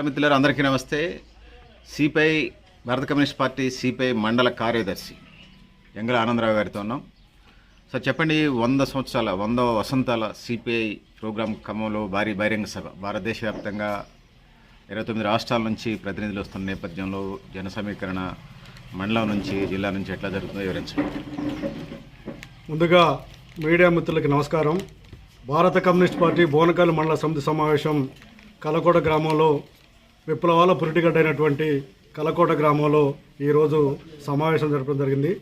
మిత్రులారు అందరికీ నమస్తే. సిపిఐ భారత కమ్యూనిస్ట్ పార్టీ సిపిఐ మండల కార్యదర్శి ఎంగల ఆనందరావు గారితో ఉన్నాం. సార్ చెప్పండి వంద సంవత్సరాల వంద వసంతాల సిపిఐ ప్రోగ్రాం క్రమంలో భారీ బహిరంగ సభ. భారతదేశ వ్యాప్తంగా ఇరవై తొమ్మిది రాష్ట్రాల నుంచి ప్రతినిధులు వస్తున్న నేపథ్యంలో జన సమీకరణ మండలం నుంచి జిల్లా నుంచి ఎట్లా జరుగుతుందో వివరించండి. ముందుగా మీడియా మిత్రులకి నమస్కారం. భారత కమ్యూనిస్ట్ పార్టీ బోనకాలు మండల సమితి సమావేశం కలకోట గ్రామంలో విప్లవాల పురిటిగడ్డైనటువంటి కలకోట గ్రామంలో ఈరోజు సమావేశం జరపడం జరిగింది.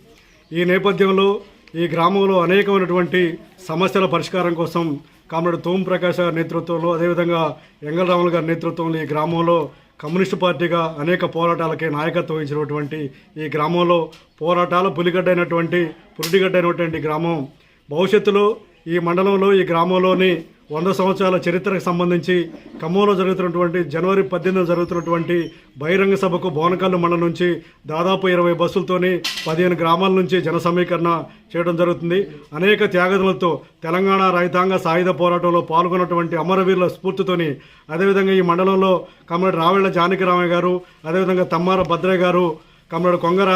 ఈ నేపథ్యంలో ఈ గ్రామంలో అనేకమైనటువంటి సమస్యల పరిష్కారం కోసం కామ్రేడ్ తోమ్ ప్రకాష్ గారి నేతృత్వంలో అదేవిధంగా ఎంగళరాములు గారి నేతృత్వంలో ఈ గ్రామంలో కమ్యూనిస్టు పార్టీగా అనేక పోరాటాలకి నాయకత్వం వహించినటువంటి ఈ గ్రామంలో పోరాటాల పులిగడ్డైనటువంటి పురిటిగడ్డైనటువంటి గ్రామం. భవిష్యత్తులో ఈ మండలంలో ఈ గ్రామంలోని వంద సంవత్సరాల చరిత్రకు సంబంధించి ఖమ్మంలో జరుగుతున్నటువంటి జనవరి పద్దెనిమిది జరుగుతున్నటువంటి బహిరంగ సభకు బోనకల్లు మండలం నుంచి దాదాపు ఇరవై బస్సులతోని పదిహేను గ్రామాల నుంచి జన సమీకరణ చేయడం జరుగుతుంది. అనేక త్యాగదులతో తెలంగాణ రైతాంగ సాయుధ పోరాటంలో పాల్గొన్నటువంటి అమరవీరుల స్ఫూర్తితోని అదేవిధంగా ఈ మండలంలో కమ్రేడ్ రావెళ్ళ జానకిరామయ్య గారు అదేవిధంగా తమ్మార భద్రయ్య గారు కమ్రేడు కొంగర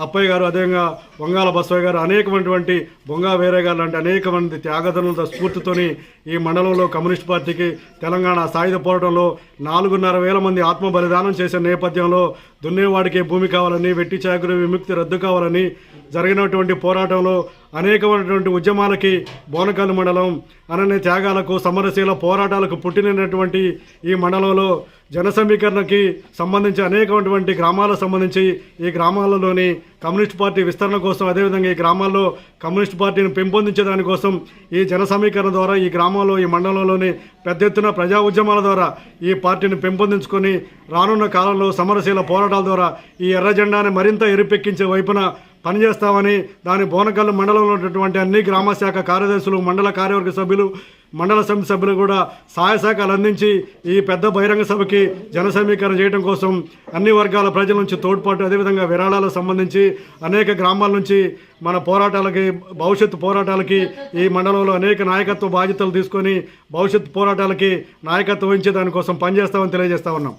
అప్పయ్య గారు అదేవిధంగా వంగాల బసవయ్య గారు అనేకమైనటువంటి బొంగా వేరే గారు లాంటి అనేక మంది త్యాగదనుల స్ఫూర్తితోని ఈ మండలంలో కమ్యూనిస్ట్ పార్టీకి తెలంగాణ సాయుధ పోరాటంలో నాలుగున్నర వేల మంది ఆత్మ బలిదానం చేసే నేపథ్యంలో దున్నేవాడికి భూమి కావాలని వెట్టి చాకురి విముక్తి రద్దు కావాలని జరిగినటువంటి పోరాటంలో అనేకమైనటువంటి ఉద్యమాలకి బోనకాలు మండలం అనన్య త్యాగాలకు సమరశీల పోరాటాలకు పుట్టినటువంటి ఈ మండలంలో జన సమీకరణకి సంబంధించి అనేకమైనటువంటి గ్రామాలకు సంబంధించి ఈ గ్రామాలలోని కమ్యూనిస్ట్ పార్టీ విస్తరణ కోసం అదేవిధంగా ఈ గ్రామాల్లో కమ్యూనిస్ట్ పార్టీని పెంపొందించే దానికోసం ఈ జన సమీకరణ ద్వారా ఈ గ్రామంలో ఈ మండలంలోని పెద్ద ఎత్తున ప్రజా ఉద్యమాల ద్వారా ఈ పార్టీని పెంపొందించుకొని రానున్న కాలంలో సమరశీల పోరాటాల ద్వారా ఈ ఎర్ర జెండాని మరింత ఎరుపెక్కించే వైపున పనిచేస్తామని దాని బోనకల్లు మండలంలో ఉన్నటువంటి అన్ని గ్రామ శాఖ కార్యదర్శులు మండల కార్యవర్గ సభ్యులు మండల సమితి సభ్యులు కూడా సహాయ శాఖలు అందించి ఈ పెద్ద బహిరంగ సభకి జన సమీకరణ చేయడం కోసం అన్ని వర్గాల ప్రజల నుంచి తోడ్పాటు అదేవిధంగా విరాళాలకు సంబంధించి అనేక గ్రామాల నుంచి మన పోరాటాలకి భవిష్యత్తు పోరాటాలకి ఈ మండలంలో అనేక నాయకత్వ బాధ్యతలు తీసుకొని భవిష్యత్తు పోరాటాలకి నాయకత్వం వహించే దానికోసం పనిచేస్తామని తెలియజేస్తా ఉన్నాం.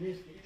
I missed it.